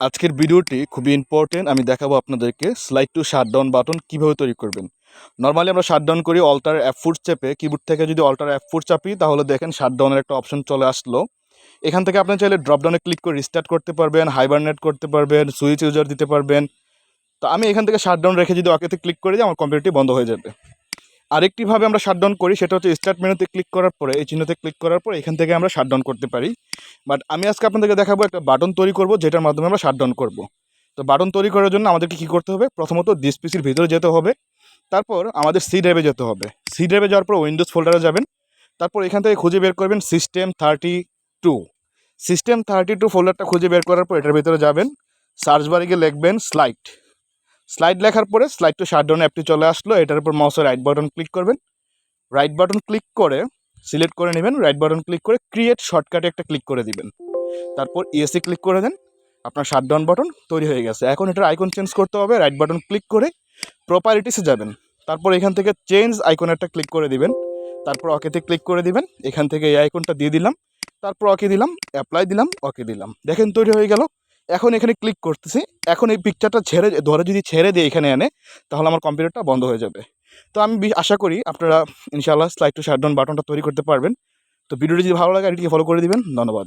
আজকের ভিডিওটি খুবই ইম্পর্টেন্ট আমি দেখাবো আপনাদেরকে স্লাইড টু শাটডাউন বাটন কীভাবে তৈরি করবেন। নর্মালি আমরা শাটডাউন করি অল্টার অ্যাপ ফুট চেপে কিবোর্ড থেকে যদি অল্টার অ্যাপ ফুট চাপি, তাহলে দেখেন শাটডাউনের একটা অপশন চলে আসলো। এখান থেকে আপনি চাইলে ড্রপডাউনে ক্লিক করে রিস্টার্ট করতে পারবেন হাইবারনেট করতে পারবেন সুইচ ইউজার দিতে পারবেন। তো আমি এখান থেকে শাটডাউন রেখে যদি ওকেতে ক্লিক করে দিই, আমার কম্পিউটারটি বন্ধ হয়ে যাবে। আরেকটিভাবে আমরা শাটডাউন করি, সেটা হচ্ছে স্টার্ট মেনুতে ক্লিক করার পরে, এই চিহ্নতে ক্লিক করার পরে এখান থেকে আমরা শাটডাউন করতে পারি। বাট আমি আজকে আপনাদেরকে দেখাবো একটা বাটন তৈরি করব, যেটার মাধ্যমে আমরা শাটডাউন করব। তো বাটন তৈরি করার জন্য আমাদেরকে কী করতে হবে? প্রথমত ডিস পিসির ভিতরে যেতে হবে। তারপর আমাদের সি ড্রাইভে যেতে হবে। সি ড্রাইভে যাওয়ার পর উইন্ডোজ ফোল্ডারে যাবেন। তারপর এখান থেকে খুঁজে বের করবেন system thirty two system thirty two ফোল্ডারটা খুঁজে বের করার পর এটার ভিতরে যাবেন। সার্চ বারে গিয়ে লিখবেন স্লাইড স্লাইড লেখার পরে স্লাইড টু শাটডাউন অ্যাপটি চলে আসলো। এটার উপর মাউসের রাইট বাটন ক্লিক করবেন। রাইট বাটন ক্লিক করে সিলেক্ট করে নেবেন। রাইট বাটন ক্লিক করে ক্রিয়েট শর্টকাটে একটা ক্লিক করে দিবেন। তারপর ইএসসি ক্লিক করে দেন। আপনার শাটডাউন বাটন তৈরি হয়ে গেছে। এখন এটার আইকন চেঞ্জ করতে হবে। রাইট বাটন ক্লিক করে প্রপারিটিসে যাবেন। তারপর এখান থেকে চেঞ্জ আইকন একটা ক্লিক করে দিবেন। তারপর অকেতে ক্লিক করে দিবেন। এখান থেকে এই আইকনটা দিয়ে দিলাম। তারপর অকে দিলাম। অ্যাপ্লাই দিলাম। অকে দিলাম। দেখেন তৈরি হয়ে গেল। এখন এখানে ক্লিক করতেছি। এখন এই পিকচারটা ছেড়ে ধরে যদি ছেড়ে দিয়ে এখানে এনে তাহলে আমার কম্পিউটারটা বন্ধ হয়ে যাবে। তো আমি আশা করি আপনারা ইনশাআল্লাহ স্লাইড টু শাটডাউন বাটনটা তৈরি করতে পারবেন। তো ভিডিওটি যদি ভালো লাগে এটিকে ফলো করে দিবেন। ধন্যবাদ।